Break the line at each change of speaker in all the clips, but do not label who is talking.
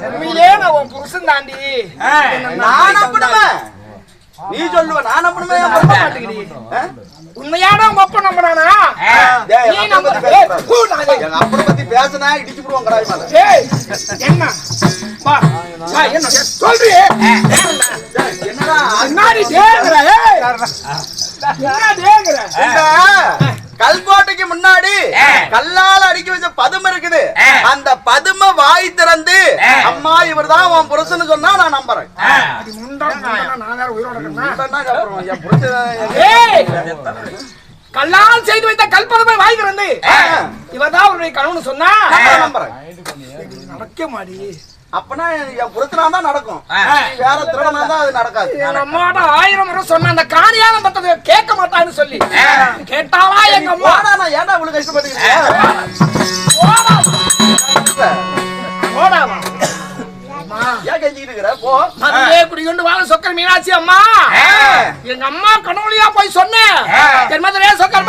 உண்மையிலே நான் உன் புருஷன் தாண்டி.
நான் நம்பணுமே நீ சொல்லுவ நான் நம்பணுமே பொண்ணை. ஆ?
உண்மையான உங்க அப்பா நம்புறானா? நீ நம்ப-. பூ, ஏய்,
எங்க அப்பனை பத்தி பேசினா இடிச்சு விடுவோம் கடாய்
ஏய், என்ன? என்ன? சொல்றியே
என்னடா?
முன்னாடி தேங்குற ஏய் என்ன தேங்குற
கல்கோட்டைக்கு முன்னாடி கல்லால அடுக்கி வச்ச பதும இருக்குது. அந்த பதும வாய் திறந்து அம்மா இவர்தான் உன் புருஷன்னு சொன்னா நான் நம்புறேன். புருஷன்
கல்லால் செய்து வைத்த கல்பதமை வாய் திறந்து. இவதான் அவருடைய கணவன் சொன்னா
நான் நம்புறேன்.
நடக்க மாடி.
அப்பனா என் புருஷனா தான் நடக்கும். வேற திருடனா தான் அது நடக்காது.
என் அம்மாட்ட ஆயிரம் முறை சொன்ன அந்த காணியாலம் பத்தது கேட்க மாட்டான்னு சொல்லி. கேட்டாளா எங்க அம்மா?
நான் ஏன்டா இவ்வளவு
சொக்கர் மீனாட்சி அம்மா. எங்க அம்மா கனவுலியா போய் சொன்னேன் ஜென்மத்திலே சொக்கர்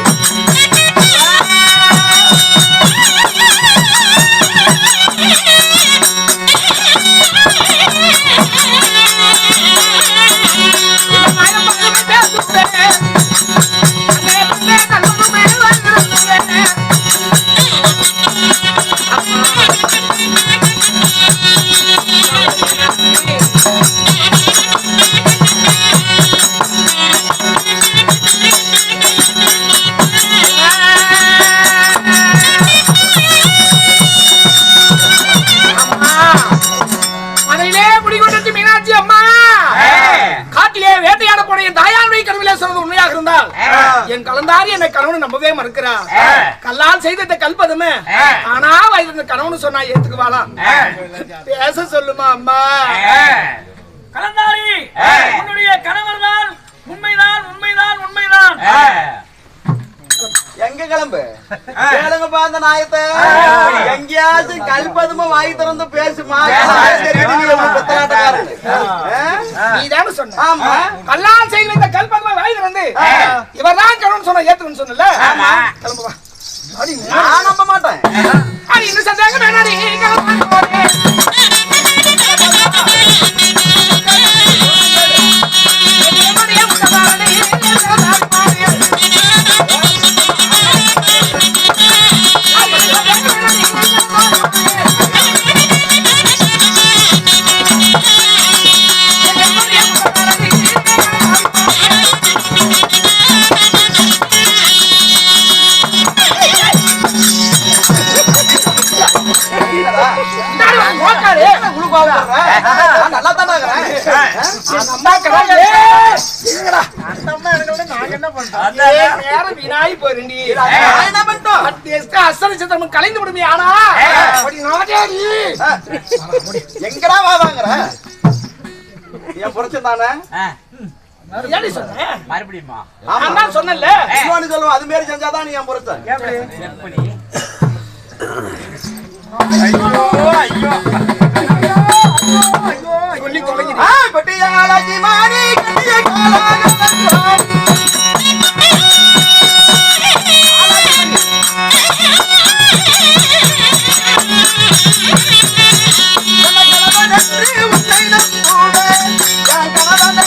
வேட்டையாட போன என் தாயாருடைய கனவிலே சொன்னது உண்மையாக இருந்தால் என் கலந்தாரி என்னை கணவன் நம்பவே மறுக்கிறா கல்லால் செய்த இந்த கல்பதுமே ஆனா வயது இந்த கணவன் சொன்னா ஏத்துக்குவாளாம். பேச சொல்லுமா அம்மா?
கலந்தாரி உன்னுடைய கணவர் தான் உண்மைதான் உண்மைதான். உண்மைதான்
எங்க கிளம்பு? கேளுங்கப்பா அந்த நாயத்தை. எங்கேயாச்சும் கல்பதுமா வாய் திறந்து பேசுமா?
நீதானே சொன்ன.
ஆமா.
கல்லால் செய்த இந்த கல்பதுமே வாய் வந்து இவர்தான் கணவன் சொன்ன ஏத்துக்கணும் சொன்னல கிளம்பு வா அடி
நான் நம்ப மாட்டேன்.
இன்னும் சந்தேகம் வேணாடி கலைந்து விடுமே ஆனா.
எங்கடா வாதாங்கிற என் புருஷன் தானே?
மறுபடியுமா?
நான் தான் சொன்னேன்ல.
இன்னொன்னு சொல்லுவோம். அது மாரி செஞ்சாதான் நீ என் புருஷன்.
கனவான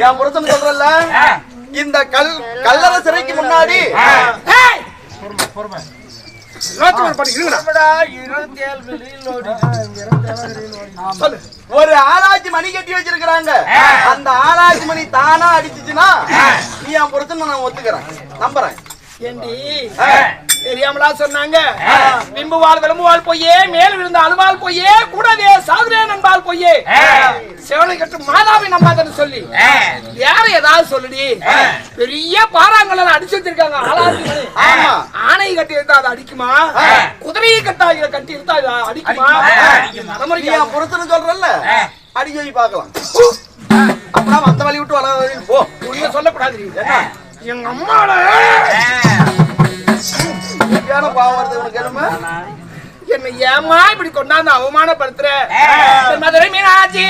என் புருஷன் சொல்றல இந்த கல் கல்லற சிறைக்கு முன்னாடி.
பொறுமை பொறுமை. ஒரு
ஆராய்ச்சி மணி கட்டி வச்சிருக்கிறாங்க. அந்த ஆராய்ச்சி மணி தானா அடிச்சுச்சுன்னா நீ என் புருஷன் நான் ஒத்துக்கிறேன். நம்புறேன்.
ஏண்டி? தெரியாமலா சொன்னாங்க? பிம்புவாள் விளம்புவாள் பொய்யே மேல் விழுந்த அழுவாள் பொய்யே கூடவே சாகுரே நண்பால் பொய்யே சிவனை கட்டு மாதாவை நம்பாதன்னு சொல்லி. வேற ஏதாவது சொல்லுடி. பெரிய பாறாங்கல்ல அடிச்சு வச்சிருக்காங்க ஆளாத்தி மணி.
ஆமா.
ஆணை கட்டி இருந்தா அதை அடிக்குமா? குதிரையை கட்டா இதை கட்டி இருந்தா அதை அடிக்குமா
என் புருஷன் சொல்றல அடிக்க போய் பார்க்கலாம். அப்படின்னா அந்த வழி விட்டு வளர வழி போ.
சொல்லக்கூடாது எங்க அம்மாட!
ஏன்னா பாவம் வருது உனக்கு என்னமா
என்னை ஏமா இப்படி கொண்டாந்து அவமானப்படுத்துற? மதுரை மீனாட்சி.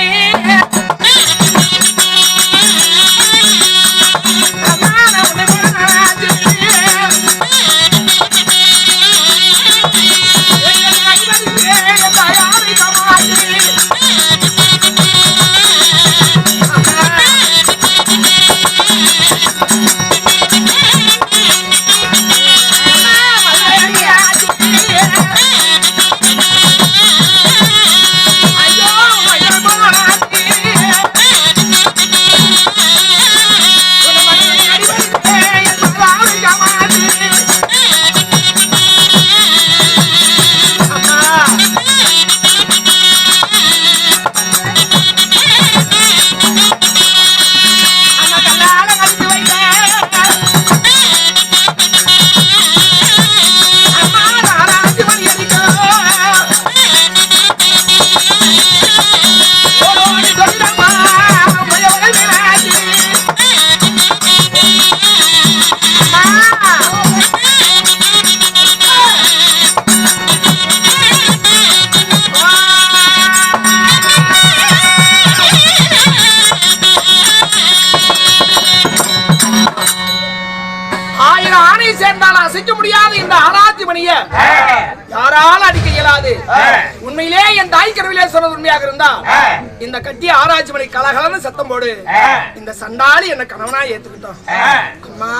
இயலாது உண்மையிலே என் தாய் கருவிலே சொன்னது உண்மையாக இருந்தா இந்த கட்டி ஆராய்ச்சி மணி கலகலன்னு சத்தம் போடு. இந்த சண்டாளி என்ன கணவனா ஏத்துக்கிட்டோம் அம்மா?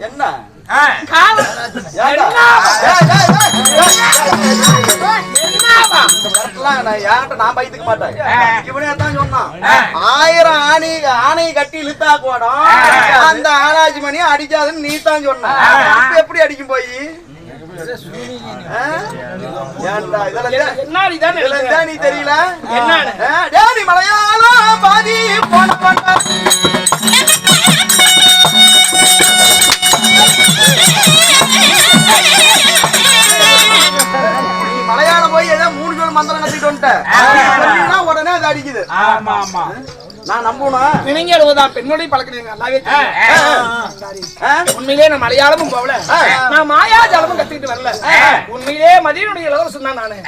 என்ன?
காலம்.
நான் பயத்துக்க மாட்டேன். இவனே தான் சொன்னான். ஆயிரம் ஆணை ஆணையை கட்டி இழுத்தா கூட அந்த ஆராய்ச்சி மணி அடிக்காதுன்னு நீ தான் சொன்ன எப்படி அடிக்கும் போய் நீ தெரியல என்ன மலையாளம் பாதி போன பண்ண உடனே அது அடிக்குது.
ஆமா ஆமா.
நான் நம்பணும்
இணங்கி அழுவதான் பெண்ணுடைய பழக்கம் எங்க நல்லாவே? உண்மையிலே நான் மலையாளமும் போகல. நான் மாயாஜாலமும் கத்துக்கிட்டு வரல. உண்மையிலே மதியனுடைய இளவரசன் தான் நானு?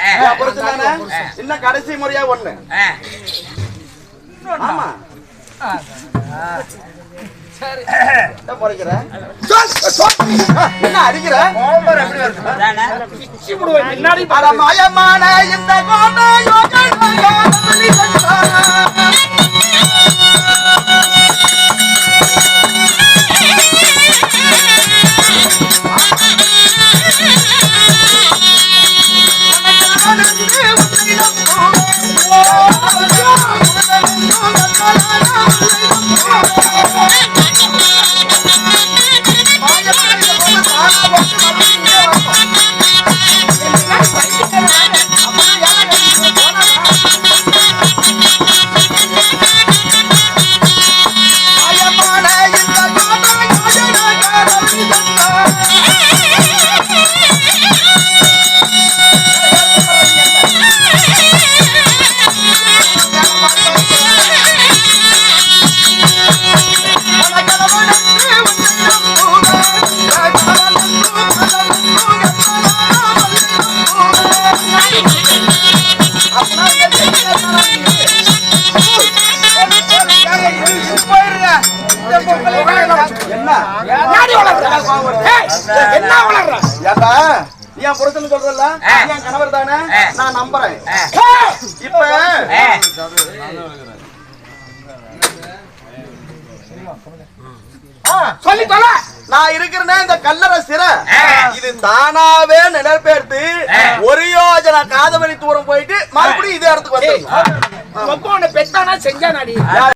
இன்னும் கடைசி முறையா ஒண்ணு. ஆமா. என்ன முறைக்கிற? என்ன அடிக்கிற இந்த கோட்டை யோகி என்ன
என்ன வளர்ற?
நீ என் புருஷன் சொல்றல என் கணவர் தானே? நான் நம்புறேன். இப்ப
சொல்லி தொலை.
நான் இருக்கிறேனே இந்த கல்லறை சிறை. இது தானாவே நிழற்பெயர்த்து ஒரு யோஜனை காதவழி தூரம் போயிட்டு மறுபடியும் இதே இடத்துக்கு
உன்னை பெத்தானா செஞ்சானாடி?